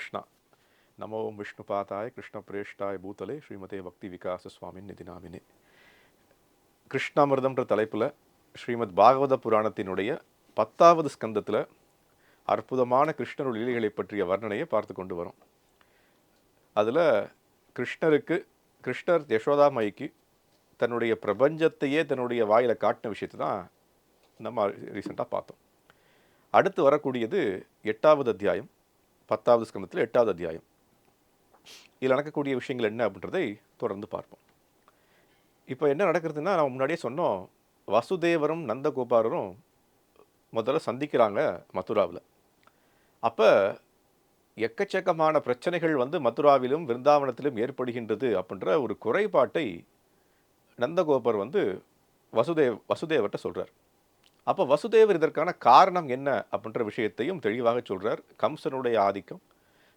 கிருஷ்ணா. நமோ கிருஷ்ண கிருஷ்ணபிரேஷ்டாய பூதலே ஸ்ரீமதே பக்தி விகாச சுவாமி நிதினாமினி கிருஷ்ணாமிர்தம்ன்ற தலைப்பில் ஸ்ரீமத் பாகவத புராணத்தினுடைய பத்தாவது ஸ்கந்தத்தில் அற்புதமான கிருஷ்ணருடைய லீலைகளை பற்றிய வர்ணனையை பார்த்து கொண்டு வரோம். அதில் கிருஷ்ணருக்கு கிருஷ்ணர் யசோதாமைக்கு தன்னுடைய பிரபஞ்சத்தையே தன்னுடைய வாயில் காட்டின விஷயத்தை தான் நம்ம ரீசெண்டாக பார்த்தோம். அடுத்து வரக்கூடியது எட்டாவது அத்தியாயம். பத்தாவது ஸ்கந்தத்தில் எட்டாவது அத்தியாயம். இதில் நடக்கக்கூடிய விஷயங்கள் என்ன அப்படின்றதை தொடர்ந்து பார்ப்போம். இப்போ என்ன நடக்கிறதுன்னா நம்ம முன்னாடியே சொன்னோம் வசுதேவரும் நந்தகோபாரரும் முதல்ல சந்திக்கிறாங்க மதுராவில். அப்போ எக்கச்சக்கமான பிரச்சனைகள் வந்து மதுராவிலும் விருந்தாவனத்திலும் ஏற்படுகின்றது அப்படின்ற ஒரு குறைபாட்டை நந்தகோபர் வந்து வசுதேவ் வசுதேவர்கிட்ட சொல்கிறார் அப்போ வசுதேவர் இதற்கான காரணம் என்ன அப்படின்ற விஷயத்தையும் தெளிவாக சொல்கிறார் கம்சனுடைய ஆதிக்கம்.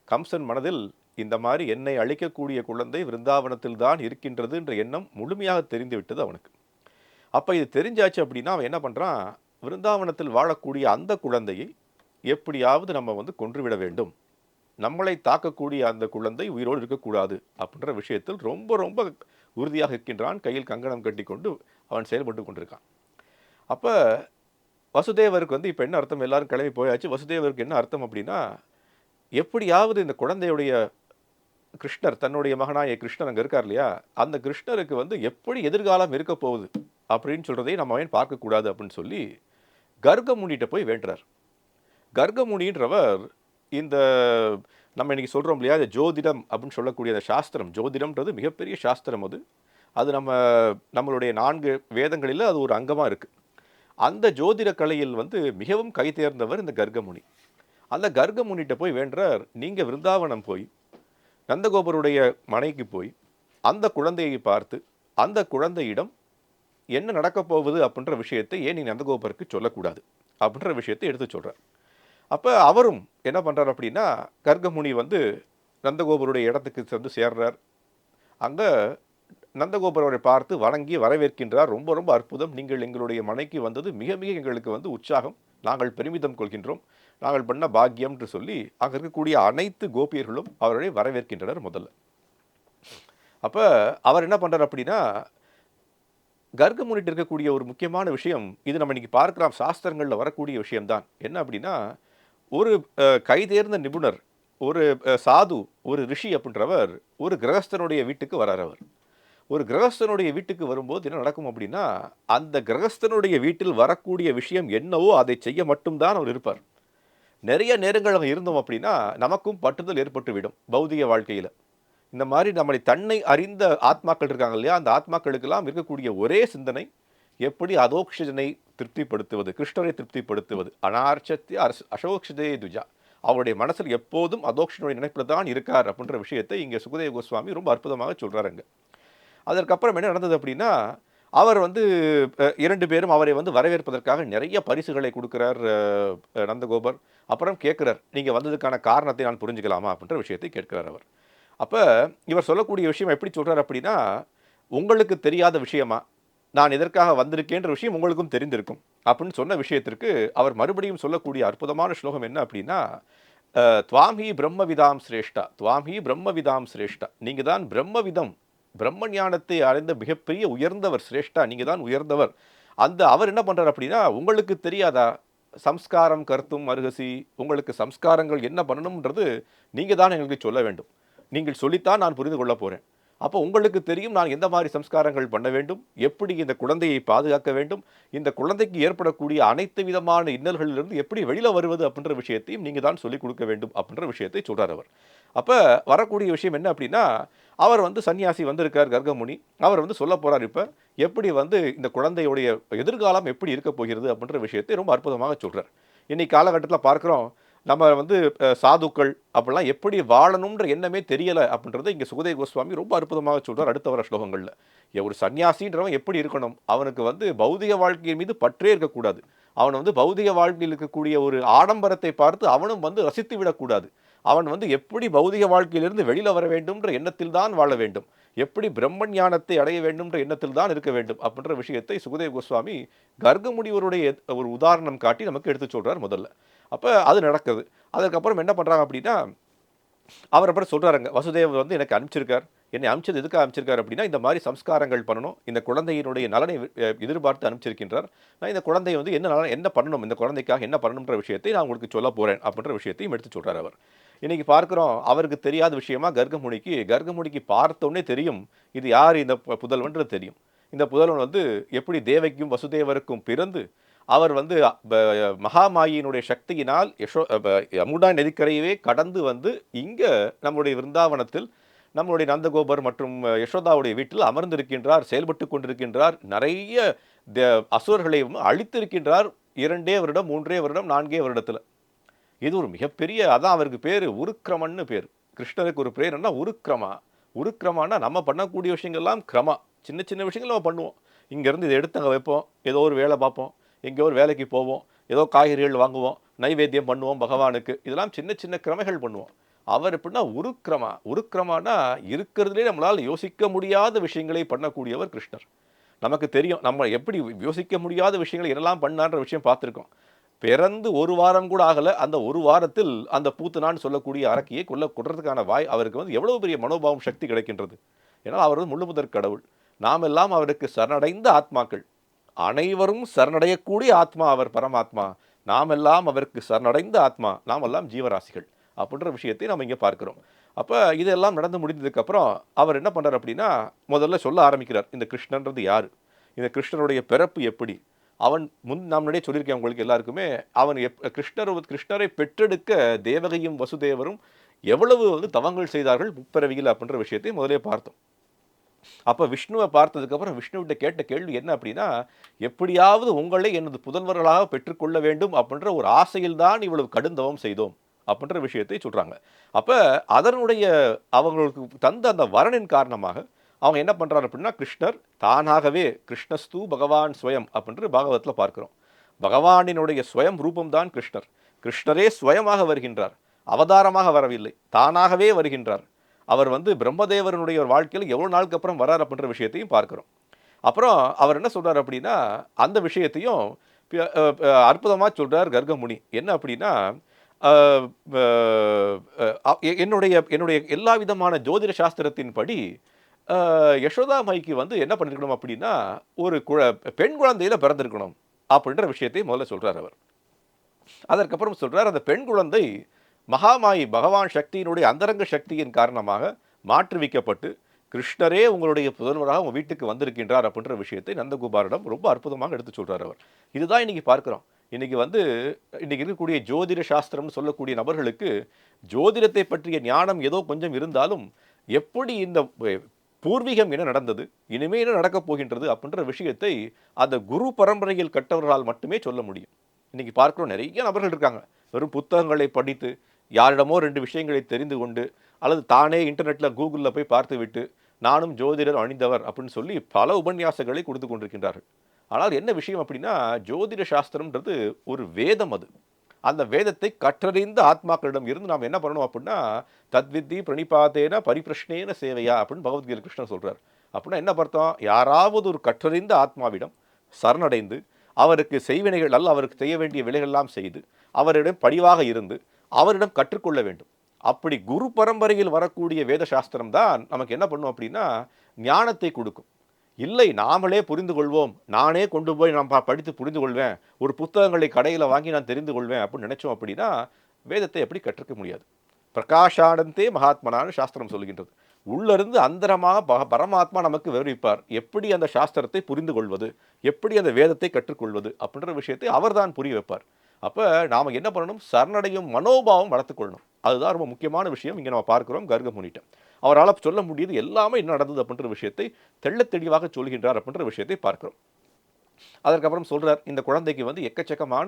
கம்சன் மனதில் இந்த மாதிரி என்னை அழிக்கக்கூடிய குழந்தை விருந்தாவனத்தில் தான் இருக்கின்றது என்ற எண்ணம் முழுமையாக தெரிந்துவிட்டது அவனுக்கு. அப்போ இது தெரிஞ்சாச்சு அப்படின்னா அவன் என்ன பண்ணுறான் விருந்தாவனத்தில் வாழக்கூடிய அந்த குழந்தையை எப்படியாவது நம்ம வந்து கொன்றுவிட வேண்டும். நம்மளை தாக்கக்கூடிய அந்த குழந்தை உயிரோடு இருக்கக்கூடாது அப்படின்ற விஷயத்தில் ரொம்ப ரொம்ப உறுதியாக இருக்கின்றான். கையில் கங்கணம் கட்டி கொண்டு அவன் செயல்பட்டு கொண்டிருக்கான். அப்போ வசுதேவருக்கு வந்து இப்போ என்ன அர்த்தம்? எல்லாரும் கிளம்பி போயாச்சு. வசுதேவருக்கு என்ன அர்த்தம் அப்படின்னா எப்படியாவது இந்த குழந்தையுடைய கிருஷ்ணர் தன்னுடைய மகனாய கிருஷ்ணர் அங்கே இருக்கார் இல்லையா? அந்த கிருஷ்ணருக்கு வந்து எப்படி எதிர்காலம் இருக்க போகுது அப்படின்னு சொல்கிறதையும் நம்ம அவன் பார்க்கக்கூடாது அப்படின்னு சொல்லி கர்கமுனிட்ட போய் வேண்டுறார். கர்கமுனின்றவர் இந்த நம்ம இன்னைக்கு சொல்கிறோம் இல்லையா? இந்த ஜோதிடம் அப்படின்னு சொல்லக்கூடிய அந்த சாஸ்திரம். ஜோதிடம்ன்றது மிகப்பெரிய சாஸ்திரம் அது. அது நம்ம நம்மளுடைய நான்கு வேதங்களில் அது ஒரு அங்கமாக இருக்குது அந்த ஜோதிட கலையில் வந்து மிகவும் கை தேர்ந்தவர் இந்த கர்கமுனி அந்த கர்கமுனிகிட்ட போய் வேண்டுறார் நீங்கள் விருந்தாவனம் போய் நந்தகோபருடைய மனைக்கு போய் அந்த குழந்தையை பார்த்து அந்த குழந்தையிடம் என்ன நடக்கப் போகுது அப்படின்ற விஷயத்தை ஏன் நீ நந்தகோபருக்கு சொல்லக்கூடாது அப்படின்ற விஷயத்தை எடுத்து சொல்கிறார் அப்போ அவரும் என்ன பண்ணுறார் அப்படின்னா கர்கமுனி வந்து நந்தகோபருடைய இடத்துக்கு வந்து சேர்றார். அங்கே நந்தகோபுரவரை பார்த்து வணங்கி வரவேற்கின்றார். ரொம்ப ரொம்ப அற்புதம். நீங்கள் எங்களுடைய மனைக்கு வந்தது மிக மிக எங்களுக்கு வந்து உற்சாகம். நாங்கள் பெருமிதம் கொள்கின்றோம். நாங்கள் பண்ண பாக்கியம் என்று சொல்லி அங்கே இருக்கக்கூடிய அனைத்து கோபியர்களும் அவரை வரவேற்கின்றனர் முதல்ல. அப்போ அவர் என்ன பண்ணுறார் அப்படின்னா கர்க்க முன்னிட்டு இருக்கக்கூடிய ஒரு முக்கியமான விஷயம் இது நம்ம இன்றைக்கி பார்க்கலாம் சாஸ்திரங்களில் வரக்கூடிய விஷயம்தான். என்ன அப்படின்னா ஒரு கைதேர்ந்த நிபுணர் ஒரு சாது ஒரு ரிஷி அப்படின்றவர் ஒரு கிரகஸ்தனுடைய வீட்டுக்கு வரார் அவர். ஒரு கிரகஸ்தனுடைய வீட்டுக்கு வரும்போது என்ன நடக்கும் அப்படின்னா அந்த கிரகஸ்தனுடைய வீட்டில் வரக்கூடிய விஷயம் என்னவோ அதை செய்ய மட்டும்தான் அவர் இருப்பார். நிறைய நேரங்கள் அவங்க இருந்தோம் அப்படின்னா நமக்கும் பட்டுதல் ஏற்பட்டுவிடும் பௌதிக வாழ்க்கையில். இந்த மாதிரி நம்மளை தன்னை அறிந்த ஆத்மாக்கள் இருக்காங்க இல்லையா அந்த ஆத்மாக்களுக்கெல்லாம் இருக்கக்கூடிய ஒரே சிந்தனை எப்படி அதோக்ஷஜனை திருப்திப்படுத்துவது கிருஷ்ணரை திருப்திப்படுத்துவது அனார்ச்சத்தை அசோக்ஷிதே துஜா. அவருடைய மனசில் எப்போதும் அதோக்ஷனுடைய நினைப்பில் தான் இருக்கார் அப்படின்ற விஷயத்தை இங்கே சுகதேவ கோஸ்வாமி ரொம்ப அற்புதமாக சொல்கிறாருங்க அதற்கப்புறம் என்ன நடந்தது அப்படின்னா அவர் வந்து இரண்டு பேரும் அவரை வந்து வரவேற்பதற்காக நிறைய பரிசுகளை கொடுக்குறார் நந்தகோபர். அப்புறம் கேட்குறார் நீங்கள் வந்ததுக்கான காரணத்தை நான் புரிஞ்சுக்கலாமா? அப்படின்ற விஷயத்தை கேட்கிறார் அவர். அப்போ இவர் சொல்லக்கூடிய விஷயம் எப்படி சொல்கிறார் அப்படின்னா உங்களுக்கு தெரியாத விஷயமா? நான் இதற்காக வந்திருக்கேன்ற விஷயம் உங்களுக்கும் தெரிந்திருக்கும். அப்படின்னு சொன்ன விஷயத்திற்கு அவர் மறுபடியும் சொல்லக்கூடிய அற்புதமான ஸ்லோகம் என்ன அப்படின்னா துவாம் ஹி பிரம்மவிதாம் சிரேஷ்டா துவாம் ஹி பிரம்மவிதாம் சிரேஷ்டா நீங்கள் தான் பிரம்மவிதம் பிரம்ம ஞானத்தை அடைந்த மிகப்பெரிய உயர்ந்தவர் சிரேஷ்டா நீங்கள் தான் உயர்ந்தவர். அந்த அவர் என்ன பண்ணுறார் அப்படின்னா உங்களுக்கு தெரியாதா? சம்ஸ்காரம் கருத்தும் அருகசி உங்களுக்கு சம்ஸ்காரங்கள் என்ன பண்ணணும்ன்றது நீங்கள் தான் எங்களுக்கு சொல்ல வேண்டும். நீங்கள் சொல்லித்தான் நான் புரிந்து கொள்ள போகிறேன் அப்போ உங்களுக்கு தெரியும் நான் எந்த மாதிரி சம்ஸ்காரங்கள் பண்ண வேண்டும் எப்படி இந்த குழந்தையை பாதுகாக்க வேண்டும் இந்த குழந்தைக்கு ஏற்படக்கூடிய அனைத்து விதமான இன்னல்களிலிருந்து எப்படி வெளியில் வருவது அப்படின்ற விஷயத்தையும் நீங்கள் தான் சொல்லிக் கொடுக்க வேண்டும் அப்படின்ற விஷயத்தை சொல்கிறார் அவர். அப்போ வரக்கூடிய விஷயம் என்ன அப்படின்னா அவர் வந்து சன்னியாசி வந்திருக்கார் கர்கமுனி. அவர் வந்து சொல்ல போகிறார் இப்போ எப்படி வந்து இந்த குழந்தையுடைய எதிர்காலம் எப்படி இருக்க போகிறது அப்படின்ற விஷயத்தை ரொம்ப அற்புதமாக சொல்கிறார் இன்னைக்கு காலகட்டத்தில் பார்க்குறோம் நம்ம வந்து சாதுக்கள் அப்படிலாம் எப்படி வாழணுன்ற எண்ணமே தெரியலை அப்படின்றத இங்கே சுகதேவ கோஸ்வாமி ரொம்ப அற்புதமாக சொல்கிறார் அடுத்த வர ஸ்லோகங்களில். ஒரு சன்னியாசின்றவன் எப்படி இருக்கணும்? அவனுக்கு வந்து பௌதிக வாழ்க்கையின் மீது பற்றே இருக்கக்கூடாது. அவன் வந்து பௌதிக வாழ்க்கையில் இருக்கக்கூடிய ஒரு ஆடம்பரத்தை பார்த்து அவனும் வந்து ரசித்து விடக்கூடாது. அவன் வந்து எப்படி பௌதிக வாழ்க்கையிலிருந்து வெளியில் வர வேண்டும்ன்ற எண்ணத்தில் தான் வாழ வேண்டும். எப்படி பிரம்ம ஞானத்தை அடைய வேண்டும்ன்ற எண்ணத்தில் தான் இருக்க வேண்டும் அப்படின்ற விஷயத்தை சுகதேவ் கோஸ்வாமி கர்கமுடிவருடைய ஒரு உதாரணம் காட்டி நமக்கு எடுத்து சொல்கிறார் முதல்ல. அப்போ அது நடக்குது. அதுக்கப்புறம் என்ன பண்ணுறாங்க அப்படின்னா அவர் அப்புறம் சொல்கிறாருங்க வசுதேவர் வந்து எனக்கு அனுப்பிச்சிருக்கார். என்னை அனுப்பிச்சது எதுக்கு அனுப்பிச்சிருக்கார் அப்படின்னா இந்த மாதிரி சம்ஸ்காரங்கள் பண்ணணும். இந்த குழந்தையினுடைய நலனை எதிர்பார்த்து அனுப்பிச்சிருக்கின்றார். நான் இந்த குழந்தையை வந்து என்ன நலன் என்ன பண்ணணும் இந்த குழந்தைக்காக என்ன பண்ணணுன்ற விஷயத்தை நான் உங்களுக்கு சொல்ல போகிறேன் அப்படின்ற விஷயத்தையும் எடுத்து சொல்கிறார் அவர். இன்னைக்கு பார்க்குறோம் அவருக்கு தெரியாத விஷயமா கர்கமுனிக்கு கர்கமுனிக்கு பார்த்தோன்னே தெரியும் இது யார் இந்த புதல்வன்றது தெரியும். இந்த புதல்வன் வந்து எப்படி தேவைக்கும் வசுதேவருக்கும் பிறந்து அவர் வந்து மகாமாயினுடைய சக்தியினால் யசோ யமுனா நதிக்கரையவே கடந்து வந்து இங்கே நம்முடைய விருந்தாவனத்தில் நம்மளுடைய நந்தகோபர் மற்றும் யசோதாவுடைய வீட்டில் அமர்ந்திருக்கின்றார் செயல்பட்டு கொண்டிருக்கின்றார். நிறைய தே- அசுரர்களையும் அழித்திருக்கின்றார் இரண்டே வருடம் மூன்றே வருடம் நான்கே வருடத்தில். இது ஒரு மிகப்பெரிய அதான் அவருக்கு பேர் உருக்கிரமன்னு பேர். கிருஷ்ணருக்கு ஒரு பேர் என்ன உருக்கிரமா. உருக்கிரமானா நம்ம பண்ணக்கூடிய விஷயங்கள்லாம் கிரமா. சின்ன சின்ன விஷயங்கள் நம்ம பண்ணுவோம். இங்கேருந்து இதை எடுத்து அங்கே வைப்போம். ஏதோ ஒரு வேலை பார்ப்போம். எங்கேயோ ஒரு வேலைக்கு போவோம் ஏதோ காய்கறிகள் வாங்குவோம் நைவேத்தியம் பண்ணுவோம் பகவானுக்கு. இதெல்லாம் சின்ன சின்ன கிரமைகள் பண்ணுவோம். அவர் எப்படின்னா உருக்கிரமா உருக்கிரமானா இருக்கிறதுலே நம்மளால் யோசிக்க முடியாத விஷயங்களை பண்ணக்கூடியவர் கிருஷ்ணர். நமக்கு தெரியும் நம்ம எப்படி யோசிக்க முடியாத விஷயங்களை என்னெல்லாம் பண்ணான்ற விஷயம் பார்த்துருக்கோம். பிறந்து ஒரு வாரம் கூட ஆகலை அந்த ஒரு வாரத்தில் அந்த பூத்தனான்னு சொல்லக்கூடிய அரக்கியை கொல்ல கொடுறதுக்கான வாய் அவருக்கு வந்து எவ்வளோ பெரிய மனோபாவம் சக்தி கிடைக்கின்றது. ஏன்னால் அவர் வந்து முள்ளுமுதற் கடவுள். நாம் எல்லாம் அவருக்கு சரணடைந்த ஆத்மாக்கள். அனைவரும் சரணடையக்கூடிய ஆத்மா அவர் பரமாத்மா. நாம் எல்லாம் அவருக்கு சரணடைந்த ஆத்மா. நாம் எல்லாம் ஜீவராசிகள். அப்படின்ற விஷயத்தை நம்ம இங்கே பார்க்குறோம். அப்போ இதெல்லாம் நடந்து முடிந்ததுக்கப்புறம் அவர் என்ன பண்ணுறார் அப்படின்னா முதல்ல சொல்ல ஆரம்பிக்கிறார் இந்த கிருஷ்ணன்றது யார்? இந்த கிருஷ்ணனுடைய பிறப்பு எப்படி? அவன் முன் நாம் முன்னாடியே சொல்லியிருக்கேன் உங்களுக்கு எல்லாருக்குமே அவன் எப் கிருஷ்ணர் கிருஷ்ணரை பெற்றெடுக்க தேவகையும் வசுதேவரும் எவ்வளவு வந்து தவங்கள் செய்தார்கள் முப்பிறவியில் அப்படின்ற விஷயத்தை முதலே பார்த்தோம். அப்போ விஷ்ணுவை பார்த்ததுக்கப்புறம் விஷ்ணுவிட்ட கேட்ட கேள்வி என்ன அப்படின்னா எப்படியாவது உங்களை எனது புதல்வர்களாக பெற்றுக்கொள்ள வேண்டும் அப்படின்ற ஒரு ஆசையில்தான் இவ்வளவு கடுந்தவம் செய்தோம் அப்படின்ற விஷயத்தை சொல்கிறாங்க அப்போ அதனுடைய அவங்களுக்கு தந்த அந்த வரனின் காரணமாக அவங்க என்ன பண்ணுறாரு அப்படின்னா கிருஷ்ணர் தானாகவே கிருஷ்ணஸ்து பகவான் ஸ்வயம் அப்படின்ற பாகவத்தில் பார்க்கிறோம். பகவானினுடைய ஸ்வயம் ரூபம்தான் கிருஷ்ணர். கிருஷ்ணரே ஸ்வயமாக வருகின்றார். அவதாரமாக வரவில்லை. தானாகவே வருகின்றார். அவர் வந்து பிரம்மதேவரனுடைய ஒரு வாழ்க்கையில் எவ்வளோ நாளுக்கு அப்புறம் வரார் அப்படின்ற விஷயத்தையும் பார்க்குறோம். அப்புறம் அவர் என்ன சொல்கிறார் அப்படின்னா அந்த விஷயத்தையும் அற்புதமாக சொல்கிறார் கர்கமுனி. என்ன அப்படின்னா என்னுடைய என்னுடைய எல்லா விதமான ஜோதிட சாஸ்திரத்தின்படி படி யசோதா மைக்கு வந்து என்ன பண்ணிருக்கணும் அப்படின்னா ஒரு குழ பெண் குழந்தையில பிறந்திருக்கணும் அப்படின்ற விஷயத்தை முதல்ல சொல்கிறார் அவர். அதற்கப்புறம் சொல்கிறார் அந்த பெண் குழந்தை மகாமாயி பகவான் சக்தியினுடைய அந்தரங்க சக்தியின் காரணமாக மாற்றுவிக்கப்பட்டு கிருஷ்ணரே உங்களுடைய புதல்வராக உங்கள் வீட்டுக்கு வந்திருக்கின்றார் அப்படின்ற விஷயத்தை நந்தகுபாரிடம் ரொம்ப அற்புதமாக எடுத்து சொல்கிறார் அவர். இதுதான் இன்றைக்கி பார்க்கிறோம். இன்றைக்கி வந்து இன்றைக்கி இருக்கக்கூடிய ஜோதிட சாஸ்திரம்னு சொல்லக்கூடிய நபர்களுக்கு ஜோதிடத்தை பற்றிய ஞானம் ஏதோ கொஞ்சம் இருந்தாலும் எப்படி இந்த பூர்வீகம் என்ன நடந்தது இனிமே என்ன நடக்கப் போகின்றது அப்படின்ற விஷயத்தை அந்த குரு பரம்பரையில் கட்டவர்களால் மட்டுமே சொல்ல முடியும். இன்றைக்கி பார்க்குறோம் நிறைய நபர்கள் இருக்காங்க. வெறும் புத்தகங்களை படித்து யாரிடமோ ரெண்டு விஷயங்களை தெரிந்து கொண்டு அல்லது தானே இன்டர்நெட்டில் கூகுளில் போய் பார்த்துவிட்டு நானும் ஜோதிடர் அணிந்தவர் அப்படின்னு சொல்லி பல உபன்யாசங்களை கொடுத்து கொண்டிருக்கின்றார்கள். ஆனால் என்ன விஷயம் அப்படின்னா ஜோதிட சாஸ்திரம்ன்றது ஒரு வேதம் அது. அந்த வேதத்தை கற்றறிந்த ஆத்மாக்களிடம் இருந்து நாம் என்ன பண்ணணும் அப்படின்னா தத்வித்தி பிரணிபாத்தேன பரிபிரஷ்னேன சேவையா அப்படின்னு பகவத்கீதை கிருஷ்ணன் சொல்கிறார் அப்படின்னா என்ன பார்த்தோம் யாராவது ஒரு கற்றறிந்த ஆத்மாவிடம் சரணடைந்து அவருக்கு செய்வினைகள் அல்ல அவருக்கு செய்ய வேண்டிய விலைகள்லாம் செய்து அவரிடம் பணிவாக இருந்து அவரிடம் கற்றுக்கொள்ள வேண்டும். அப்படி குரு பரம்பரையில் வரக்கூடிய வேத சாஸ்திரம் தான் நமக்கு என்ன பண்ணும் அப்படின்னா ஞானத்தை கொடுக்கும். இல்லை நாமளே புரிந்து கொள்வோம். நானே கொண்டு போய் நான் படித்து புரிந்து கொள்வேன். ஒரு புத்தகங்களை கடையில் வாங்கி நான் தெரிந்து கொள்வேன் அப்படின்னு நினைச்சோம் அப்படின்னா வேதத்தை எப்படி கற்றுக்க முடியாது? பிரகாஷானந்தே மகாத்மனான்னு சாஸ்திரம் சொல்கின்றது. உள்ளிருந்து அந்தரமாக ப பரமாத்மா நமக்கு விவரிப்பார். எப்படி அந்த சாஸ்திரத்தை புரிந்து கொள்வது? எப்படி அந்த வேதத்தை கற்றுக்கொள்வது? அப்படின்ற விஷயத்தை அவர்தான் புரிய வைப்பார். அப்போ நாம் என்ன பண்ணணும்? சரணடையும் மனோபாவம் வளர்த்துக்கொள்ளணும் அதுதான் ரொம்ப முக்கியமான விஷயம். இங்கே நம்ம பார்க்குறோம் கர்க முனிட்ட அவரால் சொல்ல முடியுது எல்லாமே என்ன நடந்தது அப்படின்ற விஷயத்தை தெள்ளத் தெளிவாக சொல்கின்றார் அப்படின்ற விஷயத்தை பார்க்கிறோம். அதற்கப்புறம் சொல்கிறார் இந்த குழந்தைக்கு வந்து எக்கச்சக்கமான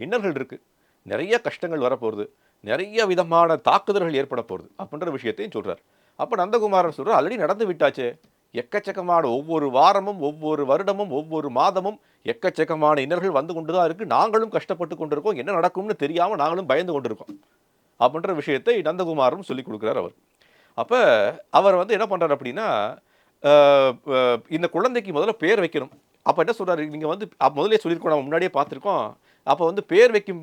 இன்னல்கள் இருக்குது நிறைய கஷ்டங்கள் வரப்போகுது. நிறைய விதமான தாக்குதல்கள் ஏற்பட போகிறது அப்படின்ற விஷயத்தையும் சொல்கிறார் அப்போ நந்தகுமாரன் சொல்கிறார் ஆல்ரெடி நடந்து விட்டாச்சே. எக்கச்சக்கமான ஒவ்வொரு வாரமும் ஒவ்வொரு வருடமும் ஒவ்வொரு மாதமும் எக்கச்சக்கமான இன்னல்கள் வந்து கொண்டு தான் இருக்குது நாங்களும் கஷ்டப்பட்டு கொண்டிருக்கோம். என்ன நடக்கும்னு தெரியாமல் நாங்களும் பயந்து கொண்டிருக்கோம். அப்படின்ற விஷயத்தை நந்தகுமாரும் சொல்லிக் கொடுக்குறார் அவர். அப்போ அவர் வந்து என்ன பண்ணுறார் அப்படின்னா இந்த குழந்தைக்கு முதல்ல பேர் வைக்கணும். அப்போ என்ன சொல்கிறாரு நீங்கள் வந்து முதலே சொல்லியிருக்கோம் நம்ம முன்னாடியே பார்த்துருக்கோம். அப்போ வந்து பேர் வைக்கும்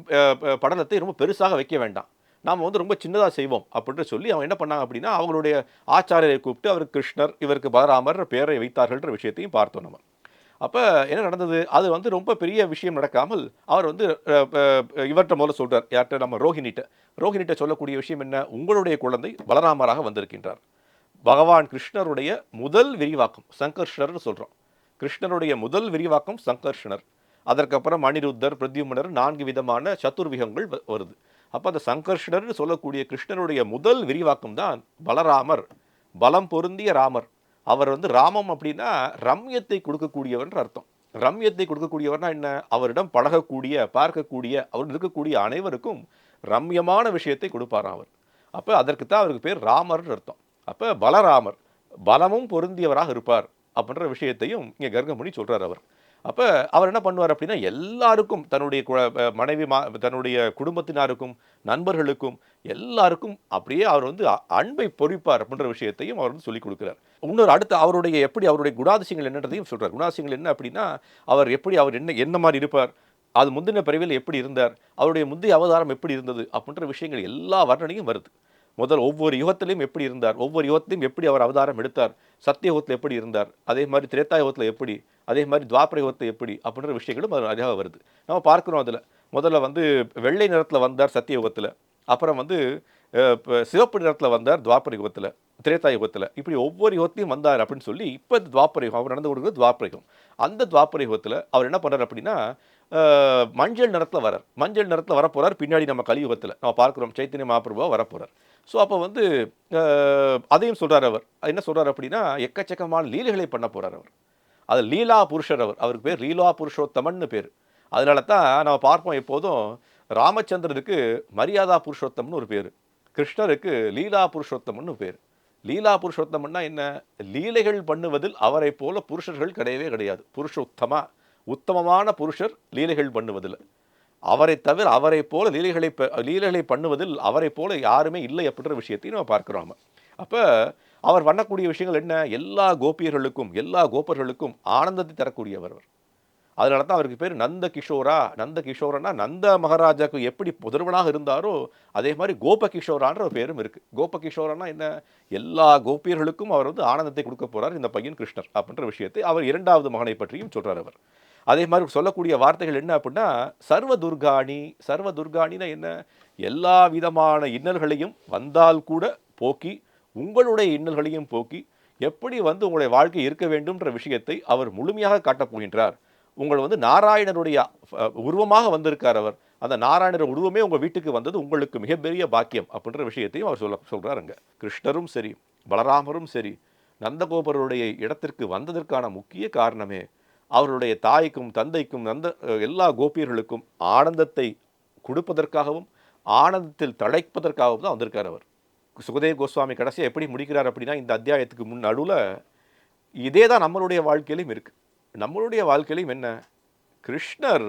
படலத்தை ரொம்ப பெருசாக வைக்க வேண்டாம். நாம் வந்து ரொம்ப சின்னதாக செய்வோம் அப்படின்னு சொல்லி அவங்க என்ன பண்ணாங்க அப்படின்னா அவங்களுடைய ஆச்சாரியரை கூப்பிட்டு அவருக்கு கிருஷ்ணர் இவருக்கு பலராமர் பேரை வைத்தார்கள்ன்ற விஷயத்தையும் பார்த்தோம் நம்ம. அப்போ என்ன நடந்தது? அது வந்து ரொம்ப பெரிய விஷயம் நடக்காமல் அவர் வந்து இவர்கிட்ட முதல்ல சொல்கிறார் யார்கிட்ட நம்ம ரோஹிணிட்ட ரோஹிணிட்ட சொல்லக்கூடிய விஷயம் என்ன? உங்களுடைய குழந்தை பலராமராக வந்திருக்கின்றார். பகவான் கிருஷ்ணருடைய முதல் விரிவாக்கம் சங்கர்ஷனர்னு சொல்கிறோம் கிருஷ்ணருடைய முதல் விரிவாக்கம் சங்கர்ஷனர் அதற்கப்புறம் அனிருத்தர் பிரத்யுமனர் நான்கு விதமான சத்துர்விகங்கள் வருது. அப்போ அந்த சங்கர்ஷ்ணர்னு சொல்லக்கூடிய கிருஷ்ணனுடைய முதல் விரிவாக்கம் தான் பலராமர் பலம் பொருந்திய ராமர். அவர் வந்து ராமம் அப்படின்னா ரம்யத்தை கொடுக்கக்கூடியவர்ன்ற அர்த்தம். ரம்யத்தை கொடுக்கக்கூடியவர்னா என்ன? அவரிடம் பழகக்கூடிய பார்க்கக்கூடிய அவர் இருக்கக்கூடிய அனைவருக்கும் ரம்யமான விஷயத்தை கொடுப்பாராம் அவர். அப்போ அதற்கு தான் அவருக்கு பேர் ராமர்னு அர்த்தம். அப்போ பலராமர் பலமும் பொருந்தியவராக இருப்பார் அப்படின்ற விஷயத்தையும் இங்கே கர்கமுனி சொல்கிறார் அவர். அப்போ அவர் என்ன பண்ணுவார் அப்படின்னா எல்லாருக்கும் தன்னுடைய கு- மனைவி மா தன்னுடைய குடும்பத்தினாருக்கும் நண்பர்களுக்கும் எல்லாருக்கும் அப்படியே அவர் வந்து அன்பை பொறிப்பார் அப்படின்ற விஷயத்தையும் அவர் வந்து சொல்லிக் கொடுக்குறார். இன்னொரு அடுத்து அவருடைய எப்படி அவருடைய குணாதிசயங்கள் என்னன்றதையும் சொல்கிறார் குணாதிசயங்கள் என்ன அப்படின்னா அவர் எப்படி அவர் என்ன என்ன மாதிரி இருப்பார் அது முந்தின பிறவியில் எப்படி இருந்தார் அவருடைய முந்தைய அவதாரம் எப்படி இருந்தது அப்படின்ற விஷயங்கள் எல்லா வர்ணனையும் வருது. முதல் ஒவ்வொரு யுகத்திலையும் எப்படி இருந்தார் ஒவ்வொரு யுகத்திலையும் எப்படி அவர் அவதாரம் எடுத்தார் சத்திய யுகத்தில் எப்படி இருந்தார் அதே மாதிரி திரேத்தா யுகத்தில் எப்படி அதே மாதிரி துவாபர யுகத்தை எப்படி? அப்படின்ற விஷயங்களும் அது நிறையா வருது. நம்ம பார்க்குறோம் அதில். முதல்ல வந்து வெள்ளை நிறத்தில் வந்தார் சத்தியயுகத்தில். அப்புறம் வந்து இப்போ சிவப்பு நிறத்தில் வந்தார் துவாபர யுகத்தில் திரேதா யுகத்தில் இப்படி ஒவ்வொரு யுகத்தையும் வந்தார் அப்படின்னு சொல்லி இப்போ துவாபர யுகம் அவர் நடந்து கொடுக்குறது துவாபர யுகம் அந்த துவாபர யுகத்தில் அவர் என்ன பண்ணுறார் அப்படின்னா மஞ்சள் நிறத்தில் வரார். மஞ்சள் நிறத்தில் வரப்போகிறார் பின்னாடி நம்ம கலியுகத்தில். நம்ம பார்க்குறோம் சைத்தன்ய மகாபிரபுவாக வரப்போகிறார் ஸோ அப்போ வந்து அதையும் சொல்கிறார் அவர். என்ன சொல்கிறார் அப்படின்னா எக்கச்சக்கமான லீலைகளை பண்ண போகிறார் அவர். அது லீலா புருஷர் அவர். அவருக்கு பேர் லீலா புருஷோத்தமன்னு பேர். அதனால தான் நம்ம பார்ப்போம் எப்போதும் ராமச்சந்திரனுக்கு மரியாதா புருஷோத்தம்னு ஒரு பேர். கிருஷ்ணருக்கு லீலா புருஷோத்தமன்னு பேர். லீலா புருஷோத்தமன்னா என்ன? லீலைகள் பண்ணுவதில் அவரை போல புருஷர்கள் கிடையவே கிடையாது. புருஷோத்தமா உத்தமமான புருஷர் லீலைகள் பண்ணுவதில் அவரை தவிர அவரை போல லீலைகளை ப- லீலைகளை பண்ணுவதில் அவரை போல யாருமே இல்லை அப்படின்ற விஷயத்தையும் நம்ம பார்க்குறோம் அப்போ அவர் பண்ணக்கூடிய விஷயங்கள் என்ன? எல்லா கோபியர்களுக்கும் எல்லா கோபர்களுக்கும் ஆனந்தத்தை தரக்கூடியவர் அவர். அதனால தான் அவருக்கு பேர் நந்த கிஷோரா நந்த கிஷோரனா நந்த மகாராஜாக்கு எப்படி புதர்வனாக இருந்தாரோ அதே மாதிரி கோப கிஷோரான்ற ஒரு பேரும் இருக்குது கோப கிஷோரனா என்ன? எல்லா கோபியர்களுக்கும் அவர் வந்து ஆனந்தத்தை கொடுக்க போறார் இந்த பையன் கிருஷ்ணர் அப்படின்ற விஷயத்தை அவர் இரண்டாவது மகனை பற்றியும் சொல்கிறார் அவர். அதே மாதிரி சொல்லக்கூடிய வார்த்தைகள் என்ன அப்படின்னா சர்வ துர்காணி சர்வ துர்காணினா என்ன? எல்லா விதமான இன்னல்களையும் வந்தால் கூட போக்கி உங்களுடைய இன்னல்களையும் போக்கி எப்படி வந்து உங்களுடைய வாழ்க்கை இருக்க வேண்டும்ன்ற விஷயத்தை அவர் முழுமையாக காட்டப் போகின்றார். உங்கள் வந்து நாராயணருடைய உருவமாக வந்திருக்கார் அவர். அந்த நாராயணர் உருவமே உங்கள் வீட்டுக்கு வந்தது உங்களுக்கு மிகப்பெரிய பாக்கியம் அப்படின்ற விஷயத்தையும் அவர் சொல்ல சொல்கிறாருங்க கிருஷ்ணரும் சரி பலராமரும் சரி நந்தகோபருடைய இடத்திற்கு வந்ததற்கான முக்கிய காரணமே அவருடைய தாய்க்கும் தந்தைக்கும் நந்த எல்லா கோபியர்களுக்கும் ஆனந்தத்தை கொடுப்பதற்காகவும் ஆனந்தத்தில் தழைப்பதற்காகவும் தான் வந்திருக்கார் அவர். சுகதேவ் கோஸ்வாமி கடைசியாக எப்படி முடிக்கிறார் அப்படின்னா இந்த அத்தியாயத்துக்கு முன் நடுவில் இதே தான் நம்மளுடைய வாழ்க்கையிலும் இருக்குது நம்மளுடைய வாழ்க்கையிலும் என்ன? கிருஷ்ணர்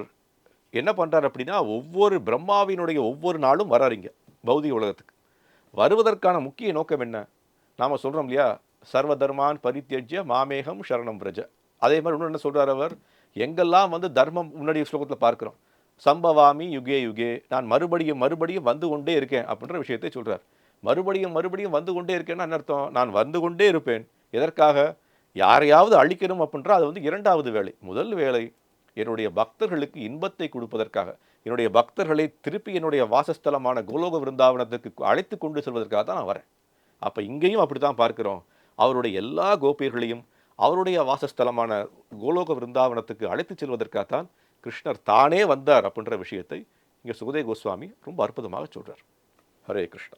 என்ன பண்ணுறார் அப்படின்னா ஒவ்வொரு பிரம்மாவினுடைய ஒவ்வொரு நாளும் வராருங்க பௌதிக உலகத்துக்கு. வருவதற்கான முக்கிய நோக்கம் என்ன? நாம் சொல்கிறோம் இல்லையா? சர்வ தர்மான் பரித்தியஜ்ய மாமேகம் சரணம் பிரஜ. அதே மாதிரி இன்னும் என்ன சொல்கிறார் அவர்? எங்கெல்லாம் வந்து தர்மம் முன்னாடி ஸ்லோகத்தில் பார்க்குறோம். சம்பவாமி யுகே யுகே நான் மறுபடியும் மறுபடியும் வந்து கொண்டே இருக்கேன் அப்படின்ற விஷயத்தை சொல்கிறார் மறுபடியும் மறுபடியும் வந்து கொண்டே இருக்கேன்னா அர்த்தம்? நான் வந்து கொண்டே இருப்பேன். எதற்காக? யாரையாவது அழிக்கணும் அப்படின்றா அது வந்து இரண்டாவது வேலை. முதல் வேலை என்னுடைய பக்தர்களுக்கு இன்பத்தை கொடுப்பதற்காக. என்னுடைய பக்தர்களை திருப்பி என்னுடைய வாசஸ்தலமான கோலோக விருந்தாவனத்துக்கு அழைத்து கொண்டு செல்வதற்காக தான் நான் வரேன். அப்போ இங்கேயும் அப்படி தான் பார்க்கிறோம். அவருடைய எல்லா கோபியர்களையும் அவருடைய வாசஸ்தலமான கோலோக விருந்தாவனத்துக்கு அழைத்து செல்வதற்காகத்தான் கிருஷ்ணர் தானே வந்தார் அப்படின்ற விஷயத்தை இங்கே சுகதே கோஸ்வாமி ரொம்ப அற்புதமாக சொல்கிறார் ஹரே கிருஷ்ணா.